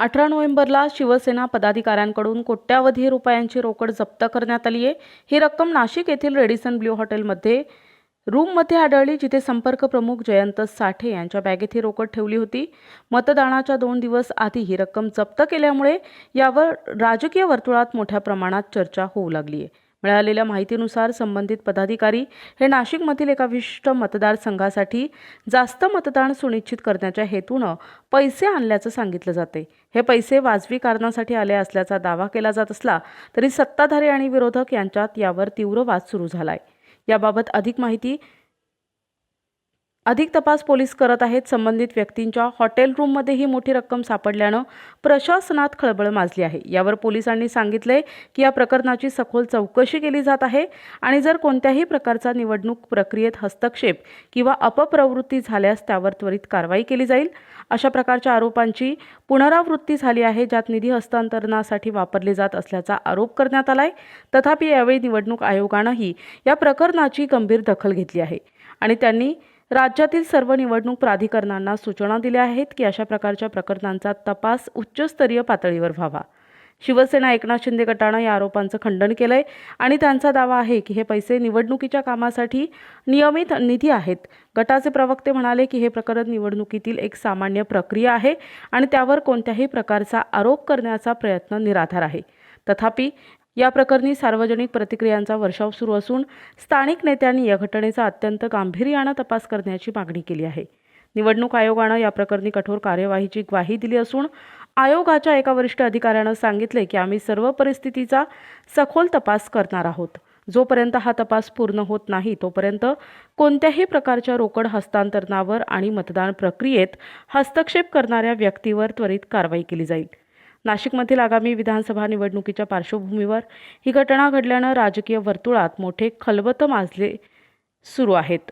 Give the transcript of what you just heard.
अठरा नोव्हेंबरला शिवसेना पदाधिकाऱ्यांकडून कोट्यावधी रुपयांची रोकड जप्त करण्यात आली आहे. ही रक्कम नाशिक येथील रेडिसन ब्ल्यू हॉटेलमध्ये रूममध्ये आढळली जिथे संपर्क प्रमुख जयंत साठे यांच्या बॅगेत ही रोकड ठेवली होती. मतदानाच्या दोन दिवस आधी ही रक्कम जप्त केल्यामुळे यावर राजकीय वर्तुळात मोठ्या प्रमाणात चर्चा होऊ लागली आहे. मिळालेल्या माहितीनुसार संबंधित पदाधिकारी हे नाशिकमधील एका विशिष्ट मतदारसंघासाठी जास्त मतदान सुनिश्चित करण्याच्या हेतूनं पैसे आणल्याचं सांगितलं जाते. हे पैसे वाजवी कारणासाठी आले असल्याचा दावा केला जात असला तरी सत्ताधारी आणि विरोधक यांच्यात यावर तीव्र वाद सुरू झालाय. याबाबत अधिक माहिती अधिक तपास पोलीस करत आहेत संबंधित व्यक्तींच्या हॉटेल रूममध्ये ही मोठी रक्कम सापडल्यानं प्रशासनात खळबळ माजली आहे. यावर पोलिसांनी सांगितले की या प्रकरणाची सखोल चौकशी केली जात आहे आणि जर कोणत्याही प्रकारचा निवडणूक प्रक्रियेत हस्तक्षेप किंवा अपप्रवृत्ती झाल्यास त्यावर त्वरित कारवाई केली जाईल. अशा प्रकारच्या आरोपांची पुनरावृत्ती झाली आहे ज्यात निधी हस्तांतरणासाठी वापरले जात असल्याचा आरोप करण्यात आलाय. तथापि यावेळी निवडणूक आयोगानंही या प्रकरणाची गंभीर दखल घेतली आहे आणि त्यांनी राज्यातील सर्व निवडणूक प्राधिकरणांना सूचना दिल्या आहेत की अशा प्रकारच्या प्रकरणांचा तपास उच्चस्तरीय पातळीवर व्हावा. शिवसेना एकनाथ शिंदे गटानं या आरोपांचं खंडन केलंय आणि त्यांचा दावा आहे की हे पैसे निवडणुकीच्या कामासाठी नियमित निधी आहेत. गटाचे प्रवक्ते म्हणाले की हे प्रकरण निवडणुकीतील एक सामान्य प्रक्रिया आहे आणि त्यावर कोणत्याही प्रकारचा आरोप करण्याचा प्रयत्न निराधार आहे. तथापि या प्रकरणी सार्वजनिक प्रतिक्रियांचा वर्षाव सुरू असून स्थानिक नेत्यांनी या घटनेचा अत्यंत गांभीर्यानं तपास करण्याची मागणी केली आहे. निवडणूक आयोगानं या प्रकरणी कठोर कार्यवाहीची ग्वाही दिली असून आयोगाच्या एका वरिष्ठ अधिकाऱ्यानं सांगितले की आम्ही सर्व परिस्थितीचा सखोल तपास करणार आहोत. जोपर्यंत हा तपास पूर्ण होत नाही तोपर्यंत कोणत्याही प्रकारच्या रोकड हस्तांतरणावर आणि मतदान प्रक्रियेत हस्तक्षेप करणाऱ्या व्यक्तीवर त्वरित कारवाई केली जाईल. नाशिकमधील आगामी विधानसभा निवडणुकीच्या पार्श्वभूमीवर ही घटना घडल्यानं राजकीय वर्तुळात मोठे खलबत माजले सुरू आहेत.